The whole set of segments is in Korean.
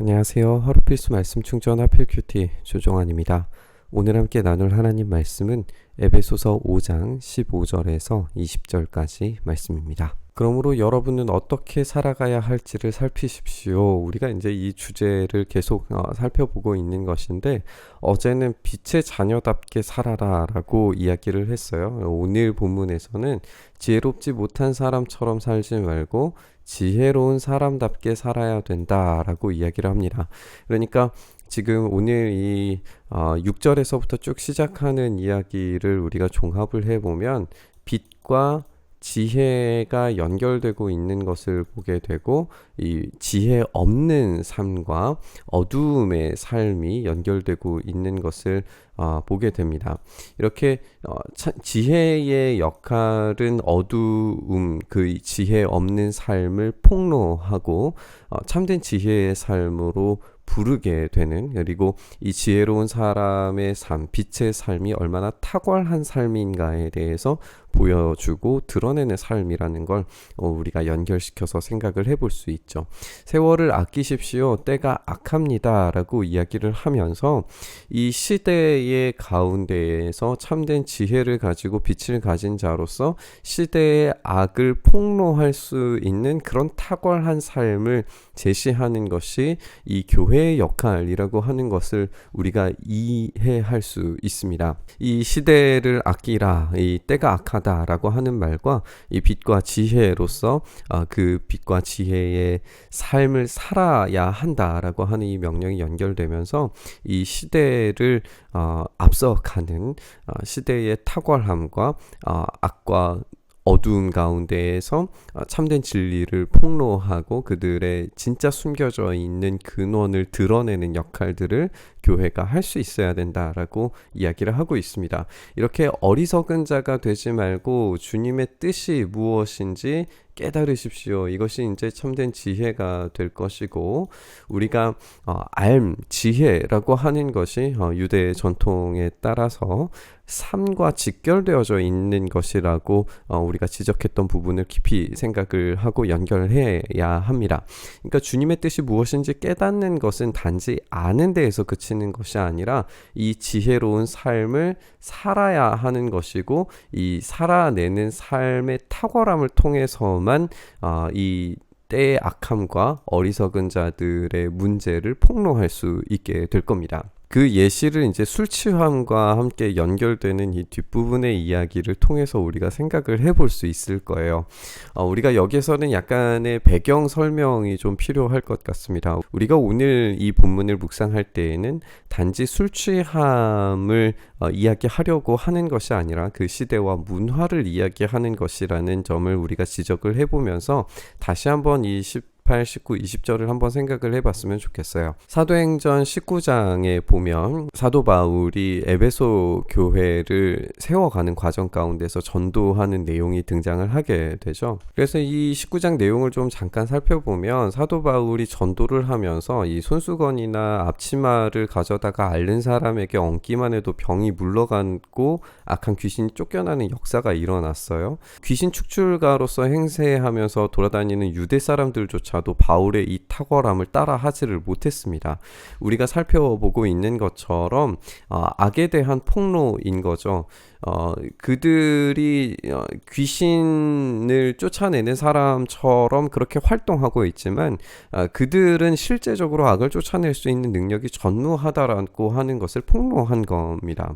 안녕하세요. 하루 필수 말씀 충전 하필 큐티 조종환입니다. 오늘 함께 나눌 하나님 말씀은 에베소서 5장 15절에서 20절까지 말씀입니다. 그러므로 여러분은 어떻게 살아가야 할지를 살피십시오. 우리가 이제 이 주제를 계속 어, 살펴보고 있는 것인데 어제는 빛의 자녀답게 살아라라고 이야기를 했어요. 오늘 본문에서는 지혜롭지 못한 사람처럼 살지 말고 지혜로운 사람답게 살아야 된다라고 이야기를 합니다. 그러니까 지금 오늘 이 어, 6절에서부터 쭉 시작하는 이야기를 우리가 종합을 해보면 빛과 지혜가 연결되고 있는 것을 보게 되고 이 지혜 없는 삶과 어두움의 삶이 연결되고 있는 것을 어, 보게 됩니다. 이렇게 어, 차, 지혜의 역할은 어두움 그 지혜 없는 삶을 폭로하고 어, 참된 지혜의 삶으로 부르게 되는 그리고 이 지혜로운 사람의 삶, 빛의 삶이 얼마나 탁월한 삶인가에 대해서 보여주고 드러내는 삶이라는 걸 어, 우리가 연결시켜서 생각을 해볼 수 있죠. 세월을 아끼십시오. 때가 악합니다 라고 이야기를 하면서 이 시대의 가운데에서 참된 지혜를 가지고 빛을 가진 자로서 시대의 악을 폭로할 수 있는 그런 탁월한 삶을 제시하는 것이 이 교회의 역할이라고 하는 것을 우리가 이해할 수 있습니다. 이 시대를 아끼라, 이 때가 악 하다라고 하는 말과 이 빛과 지혜로서 어, 그 빛과 지혜의 삶을 살아야 한다라고 하는 이 명령이 연결되면서 이 시대를 어, 앞서가는 어, 시대의 탁월함과 어, 악과 어두운 가운데에서 어, 참된 진리를 폭로하고 그들의 진짜 숨겨져 있는 근원을 드러내는 역할들을 교회가 할 수 있어야 된다라고 이야기를 하고 있습니다. 이렇게 어리석은 자가 되지 말고 주님의 뜻이 무엇인지 깨달으십시오. 이것이 이제 참된 지혜가 될 것이고 우리가 어, 알 지혜라고 하는 것이 어, 유대 전통에 따라서 삶과 직결되어져 있는 것이라고 어, 우리가 지적했던 부분을 깊이 생각을 하고 연결해야 합니다. 그러니까 주님의 뜻이 무엇인지 깨닫는 것은 단지 아는 데에서 그치는 것이 아니라 이 지혜로운 삶을 살아야 하는 것이고 이 살아내는 삶의 탁월함을 통해서만 어, 이 때의 악함과 어리석은 자들의 문제를 폭로할 수 있게 될 겁니다. 그 예시를 이제 술 취함과 함께 연결되는 이 뒷부분의 이야기를 통해서 우리가 생각을 해볼 수 있을 거예요. 어, 우리가 여기서는 약간의 배경 설명이 좀 필요할 것 같습니다. 우리가 오늘 이 본문을 묵상할 때에는 단지 술 취함을 어, 이야기하려고 하는 것이 아니라 그 시대와 문화를 이야기하는 것이라는 점을 우리가 지적을 해보면서 다시 한번 이 18, 19, 20절을 한번 생각을 해봤으면 좋겠어요. 사도행전 19장에 보면 사도 바울이 에베소 교회를 세워가는 과정 가운데서 전도하는 내용이 등장을 하게 되죠. 그래서 이 19장 내용을 좀 잠깐 살펴보면 사도 바울이 전도를 하면서 이 손수건이나 앞치마를 가져다가 앓는 사람에게 얹기만 해도 병이 물러가고 악한 귀신이 쫓겨나는 역사가 일어났어요. 귀신 축출가로서 행세하면서 돌아다니는 유대 사람들조차 조차도 바울의 이 탁월함을 따라하지를 못했습니다. 우리가 살펴보고 있는 것처럼 어, 악에 대한 폭로인 거죠. 어, 그들이 어, 귀신을 쫓아내는 사람처럼 그렇게 활동하고 있지만 어, 그들은 실제적으로 악을 쫓아낼 수 있는 능력이 전무하다라고 하는 것을 폭로한 겁니다.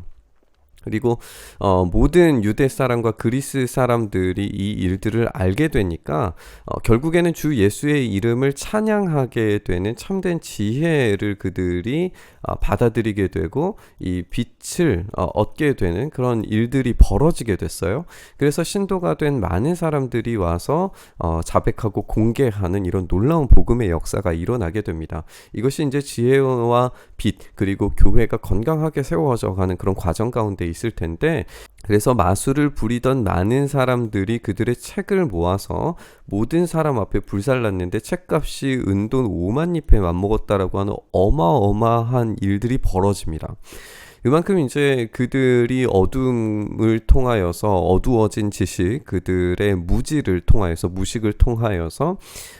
그리고 어, 모든 유대 사람과 그리스 사람들이 이 일들을 알게 되니까 어, 결국에는 주 예수의 이름을 찬양하게 되는 참된 지혜를 그들이 어, 받아들이게 되고 이 빛을 어, 얻게 되는 그런 일들이 벌어지게 됐어요. 그래서 신도가 된 많은 사람들이 와서 어, 자백하고 공개하는 이런 놀라운 복음의 역사가 일어나게 됩니다. 이것이 이제 지혜와 빛 그리고 교회가 건강하게 세워져 가는 그런 과정 가운데 있을 텐데 그래서 마술을 부리던 많은 사람들이 그들의 책을 모아서 모든 사람 앞에 불살랐는데 책값이 은돈 5만 잎에 맞먹었다라고 하는 어마어마한 일들이 벌어집니다. 그만큼 이제 그들이 어둠을 통하여서 어두워진 지식, 그들의 무지를 통하여서 무식을 통하여서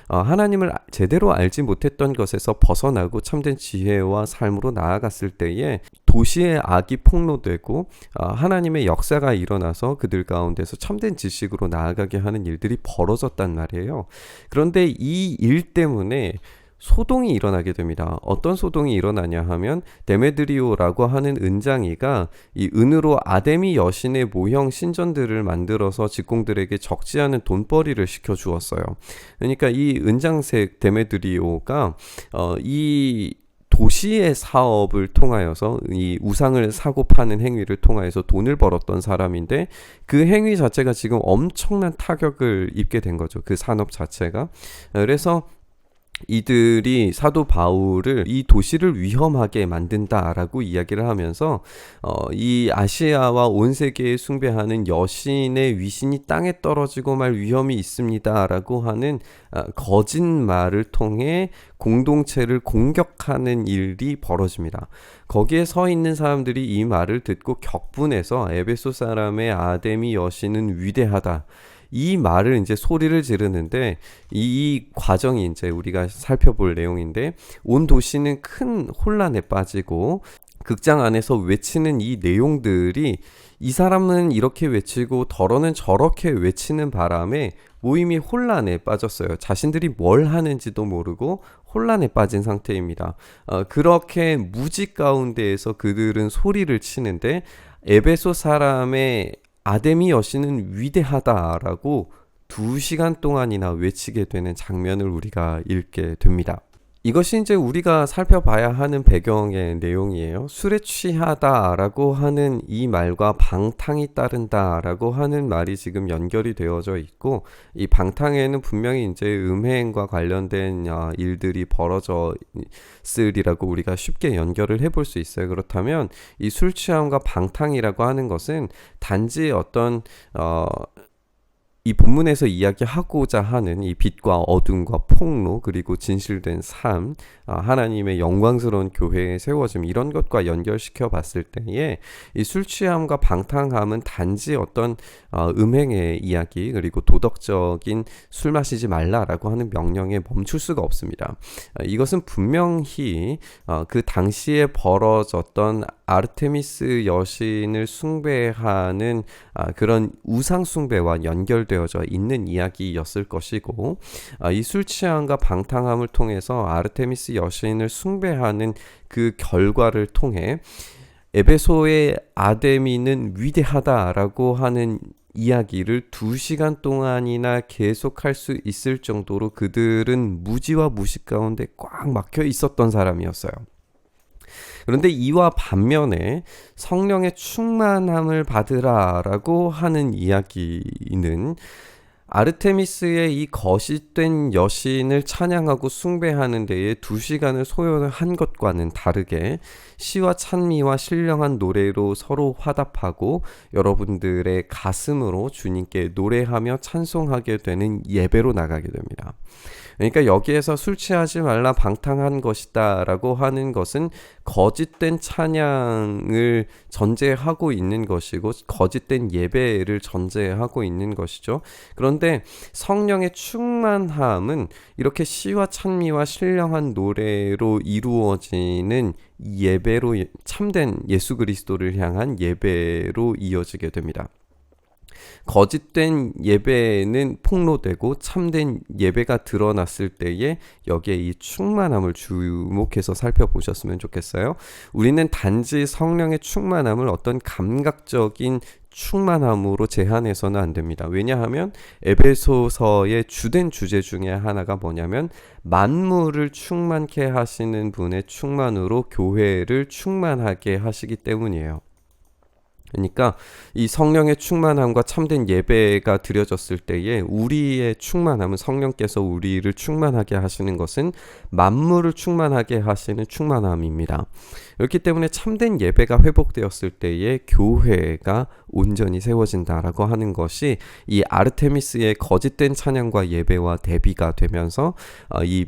어, 하나님을 아- 제대로 알지 못했던 것에서 벗어나고 참된 지혜와 삶으로 나아갔을 때에 도시의 악이 폭로되고 어, 하나님의 역사가 일어나서 그들 가운데서 참된 지식으로 나아가게 하는 일들이 벌어졌단 말이에요. 그런데 이 일 때문에 소동이 일어나게 됩니다. 어떤 소동이 일어나냐 하면 데메드리오라고 하는 은장이가 이 은으로 아데미 여신의 모형 신전들을 만들어서 직공들에게 적지 않은 돈벌이를 시켜 주었어요. 그러니까 이 은장색 데메드리오가 어, 이 도시의 사업을 통하여서 이 우상을 사고 파는 행위를 통하여서 돈을 벌었던 사람인데 그 행위 자체가 지금 엄청난 타격을 입게 된 거죠. 그 산업 자체가. 그래서 이들이 사도 바울을 이 도시를 위험하게 만든다라고 이야기를 하면서 어, 이 아시아와 온 세계에 숭배하는 여신의 위신이 땅에 떨어지고 말 위험이 있습니다라고 하는 어, 거짓말을 통해 공동체를 공격하는 일이 벌어집니다. 거기에 서 있는 사람들이 이 말을 듣고 격분해서 에베소 사람의 아데미 여신은 위대하다. 이 말을 이제 소리를 지르는데 이 과정이 이제 우리가 살펴볼 내용인데 온 도시는 큰 혼란에 빠지고 극장 안에서 외치는 이 내용들이 이 사람은 이렇게 외치고 더러는 저렇게 외치는 바람에 모임이 혼란에 빠졌어요. 자신들이 뭘 하는지도 모르고 혼란에 빠진 상태입니다. 어, 그렇게 무지 가운데에서 그들은 소리를 치는데 에베소 사람의 아데미 여신은 위대하다라고 두 시간 동안이나 외치게 되는 장면을 우리가 읽게 됩니다. 이것이 이제 우리가 살펴봐야 하는 배경의 내용이에요. 술에 취하다라고 하는 이 말과 방탕이 따른다라고 하는 말이 지금 연결이 되어져 있고 이 방탕에는 분명히 이제 음행과 관련된 어, 일들이 벌어져 있으리라고 우리가 쉽게 연결을 해볼 수 있어요. 그렇다면 이 술 취함과 방탕이라고 하는 것은 단지 어떤 어, 이 본문에서 이야기하고자 하는 이 빛과 어둠과 폭로 그리고 진실된 삶 아, 하나님의 영광스러운 교회에 세워짐 이런 것과 연결시켜 봤을 때에 이 술 취함과 방탕함은 단지 어떤 어, 음행의 이야기 그리고 도덕적인 술 마시지 말라라고 하는 명령에 멈출 수가 없습니다. 아, 이것은 분명히 어, 그 당시에 벌어졌던 아르테미스 여신을 숭배하는 아, 그런 우상 숭배와 연결 되어져 있는 이야기였을 것이고 아, 이술 취함과 방탕함을 통해서 아르테미스 여신을 숭배하는 그 결과를 통해 에베소의 아데미는 위대하다라고 하는 이야기를 두 시간 동안이나 계속할 수 있을 정도로 그들은 무지와 무식 가운데 꽉 막혀 있었던 사람이었어요. 그런데 이와 반면에 성령의 충만함을 받으라라고 하는 이야기는 아르테미스의 이 거짓된 여신을 찬양하고 숭배하는 데에 두 시간을 소요한 것과는 다르게 시와 찬미와 신령한 노래로 서로 화답하고 여러분들의 가슴으로 주님께 노래하며 찬송하게 되는 예배로 나가게 됩니다. 그러니까 여기에서 술 취하지 말라 방탕한 것이다 라고 하는 것은 거짓된 찬양을 전제하고 있는 것이고 거짓된 예배를 전제하고 있는 것이죠. 그런데 성령의 충만함은 이렇게 시와 찬미와 신령한 노래로 이루어지는 예배로 참된 예수 그리스도를 향한 예배로 이어지게 됩니다. 거짓된 예배는 폭로되고 참된 예배가 드러났을 때에 여기에 이 충만함을 주목해서 살펴보셨으면 좋겠어요. 우리는 단지 성령의 충만함을 어떤 감각적인 충만함으로 제한해서는 안 됩니다. 왜냐하면 에베소서의 주된 주제 중에 하나가 뭐냐면 만물을 충만케 하시는 분의 충만으로 교회를 충만하게 하시기 때문이에요. 그러니까 이 성령의 충만함과 참된 예배가 드려졌을 때에 우리의 충만함은 성령께서 우리를 충만하게 하시는 것은 만물을 충만하게 하시는 충만함입니다. 그렇기 때문에 참된 예배가 회복되었을 때에 교회가 온전히 세워진다라고 하는 것이 이 아르테미스의 거짓된 찬양과 예배와 대비가 되면서 어, 이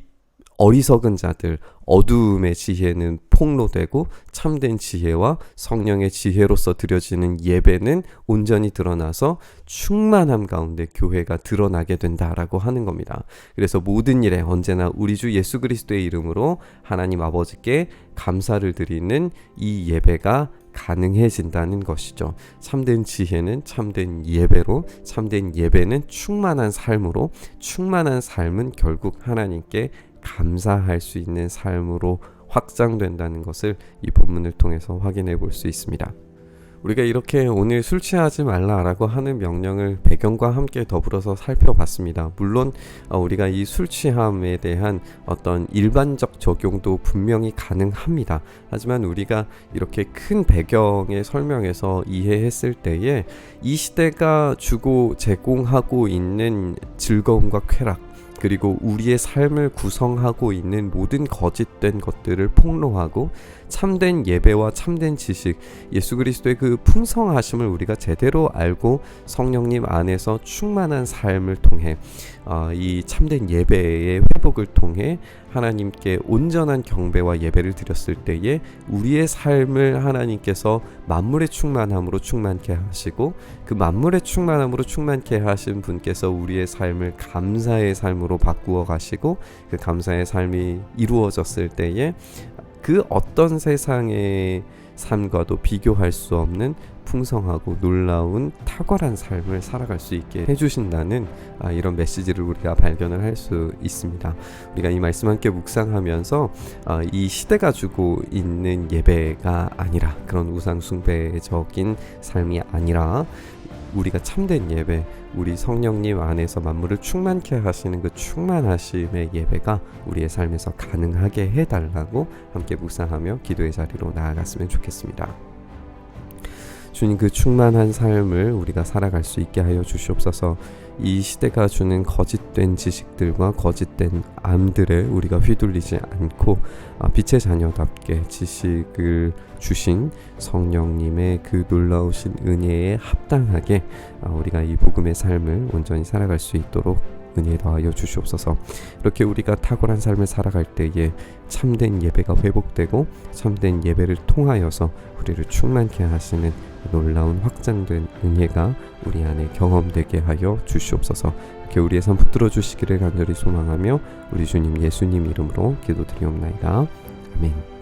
어리석은 자들 어두움의 지혜는 폭로되고 참된 지혜와 성령의 지혜로서 드려지는 예배는 온전히 드러나서 충만함 가운데 교회가 드러나게 된다라고 하는 겁니다. 그래서 모든 일에 언제나 우리 주 예수 그리스도의 이름으로 하나님 아버지께 감사를 드리는 이 예배가 가능해진다는 것이죠. 참된 지혜는 참된 예배로, 참된 예배는 충만한 삶으로, 충만한 삶은 결국 하나님께 감사할 수 있는 삶으로 확장된다는 것을 이 본문을 통해서 확인해 볼 수 있습니다. 우리가 이렇게 오늘 술 취하지 말라라고 하는 명령을 배경과 함께 더불어서 살펴봤습니다. 물론 어, 우리가 이 술 취함에 대한 어떤 일반적 적용도 분명히 가능합니다. 하지만 우리가 이렇게 큰 배경의 설명에서 이해했을 때에 이 시대가 주고 제공하고 있는 즐거움과 쾌락 그리고 우리의 삶을 구성하고 있는 모든 거짓된 것들을 폭로하고 참된 예배와 참된 지식, 예수 그리스도의 그 풍성하심을 우리가 제대로 알고 성령님 안에서 충만한 삶을 통해 어, 이 참된 예배의 회복을 통해 하나님께 온전한 경배와 예배를 드렸을 때에 우리의 삶을 하나님께서 만물의 충만함으로 충만케 하시고 그 만물의 충만함으로 충만케 하신 분께서 우리의 삶을 감사의 삶으로 바꾸어 가시고 그 감사의 삶이 이루어졌을 때에 그 어떤 세상의 삶과도 비교할 수 없는 풍성하고 놀라운 탁월한 삶을 살아갈 수 있게 해주신다는 아, 이런 메시지를 우리가 발견을 할 수 있습니다. 우리가 이 말씀 함께 묵상하면서 아, 이 시대가 주고 있는 예배가 아니라 그런 우상 숭배적인 삶이 아니라 우리가 참된 예배, 우리 성령님 안에서 만물을 충만케 하시는 그 충만하심의 예배가 우리의 삶에서 가능하게 해달라고 함께 묵상하며 기도의 자리로 나아갔으면 좋겠습니다. 주님 그 충만한 삶을 우리가 살아갈 수 있게 하여 주시옵소서. 이 시대가 주는 거짓된 지식들과 거짓된 암들에 우리가 휘둘리지 않고 아, 빛의 자녀답게 지식을 주신 성령님의 그 놀라우신 은혜에 합당하게 아, 우리가 이 복음의 삶을 온전히 살아갈 수 있도록 은혜 더하여 주시옵소서. 이렇게 우리가 탁월한 삶을 살아갈 때에 참된 예배가 회복되고 참된 예배를 통하여서 우리를 충만케 하시는 놀라운 확장된 은혜가 우리 안에 경험되게 하여 주시옵소서. 이렇게 우리의 삶 붙들어 주시기를 간절히 소망하며 우리 주님 예수님 이름으로 기도드리옵나이다. 아멘.